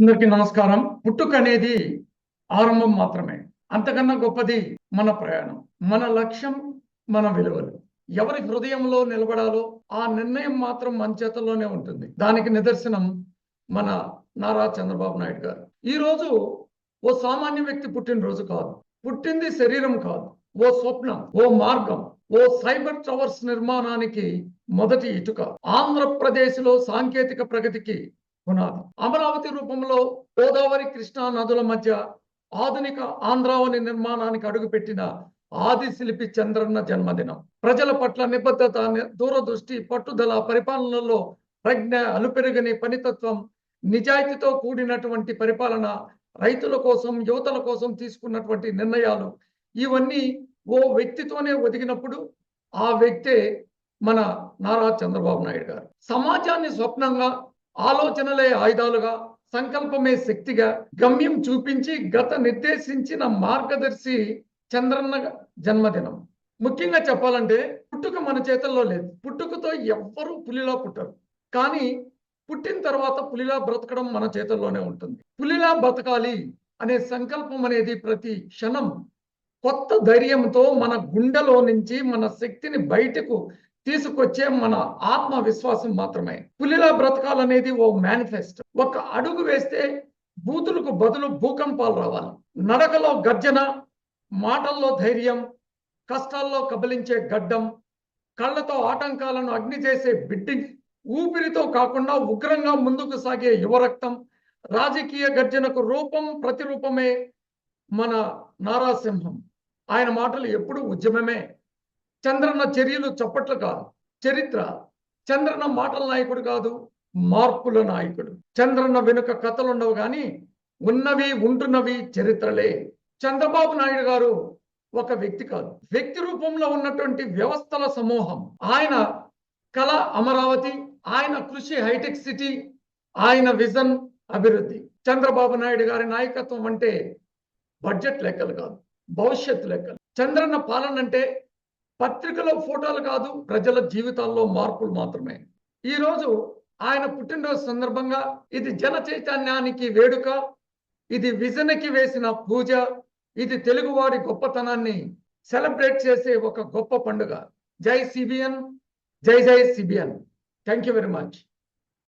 అందరికీ నమస్కారం. పుట్టుక అనేది ఆరంభం మాత్రమే. అంతకన్నా గొప్పది మన ప్రయాణం. మన లక్ష్యం మన విలువలు. ఎవరి హృదయంలో నిలబడాలో ఆ నిర్ణయం మాత్రం మన చేతుల్లోనే ఉంటుంది. దానికి నిదర్శనం మన నారా చంద్రబాబు నాయుడు గారు. ఈ రోజు ఓ సామాన్య వ్యక్తి పుట్టినరోజు కాదు. పుట్టింది శరీరం కాదు. ఓ స్వప్నం ఓ మార్గం ఓ సైబర్ టవర్స్ నిర్మాణానికి మొదటి ఇటుక. ఆంధ్రప్రదేశ్లో సాంకేతిక ప్రగతికి పునాది అమరావతి రూపంలో గోదావరి కృష్ణా నదుల మధ్య ఆధునిక ఆంధ్రావని నిర్మాణానికి అడుగుపెట్టిన ఆది శిల్పి చంద్రన్న జన్మదినం. ప్రజల పట్ల నిబద్ధత దూరదృష్టి పట్టుదల పరిపాలనలో ప్రజ్ఞ అలుపెరుగని పనితత్వం నిజాయితీతో కూడినటువంటి పరిపాలన రైతుల కోసం యువతల కోసం తీసుకున్నటువంటి నిర్ణయాలు ఇవన్నీ ఓ వ్యక్తితోనే ఒదిగినప్పుడు ఆ వ్యక్తే మన నారా చంద్రబాబు నాయుడు గారు. సమాజాన్ని స్వప్నంగా ఆలోచనలే ఆయుధాలుగా సంకల్పమే శక్తిగా గమ్యం చూపించి గత నిర్దేశించిన మార్గదర్శి చంద్రన్న జన్మదినం. ముఖ్యంగా చెప్పాలంటే పుట్టుక మన చేతుల్లో లేదు. పుట్టుకతో ఎవ్వరూ పులిలా పుట్టరు. కానీ పుట్టిన తర్వాత పులిలా బ్రతకడం మన చేతుల్లోనే ఉంటుంది. పులిలా బ్రతకాలి అనే సంకల్పం అనేది ప్రతి క్షణం కొత్త ధైర్యంతో మన గుండెలో నుంచి మన శక్తిని బయటకు తీసుకొచ్చే మన ఆత్మవిశ్వాసం మాత్రమే. పులిలా బ్రతకాలనేది ఓ మేనిఫెస్టో ఒక అడుగు వేస్తే బూతులకు బదులు భూకంపాలు రావాలి. నడకలో గర్జన మాటల్లో ధైర్యం కష్టాల్లో కబలించే గడ్డం కళ్ళతో ఆటంకాలను అగ్ని చేసే బిడ్డింగ్ ఊపిరితో కాకుండా ఉగ్రంగా ముందుకు సాగే యువరక్తం రాజకీయ గర్జనకు రూపం ప్రతిరూపమే మన నారాసింహం. ఆయన మాటలు ఎప్పుడు ఉద్యమమే. చంద్రన్న చర్యలు చప్పట్లు కాదు చరిత్ర. చంద్రన్న మాటల నాయకుడు కాదు మార్పుల నాయకుడు. చంద్రన్న వెనుక కథలుండవు కానీ ఉన్నవి ఉంటున్నవి చరిత్రలే. చంద్రబాబు నాయుడు గారు ఒక వ్యక్తి కాదు. వ్యక్తి రూపంలో ఉన్నటువంటి వ్యవస్థల సమూహం. ఆయన కళ అమరావతి ఆయన కృషి హైటెక్ సిటీ ఆయన విజన్ అభివృద్ధి. చంద్రబాబు నాయుడు గారి నాయకత్వం అంటే బడ్జెట్ లెక్కలు కాదు భవిష్యత్ లెక్కలు. చంద్రన్న పాలన అంటే పత్రికలో ఫోటోలు కాదు ప్రజల జీవితాల్లో మార్పులు మాత్రమే. ఈ రోజు ఆయన పుట్టినరోజు సందర్భంగా ఇది జన చైతన్యానికి వేడుక ఇది విజన్కి వేసిన పూజ ఇది తెలుగువారి గొప్పతనాన్ని సెలబ్రేట్ చేసే ఒక గొప్ప పండుగ. జై సిబిఎన్ జై జై CBN. Thank you very much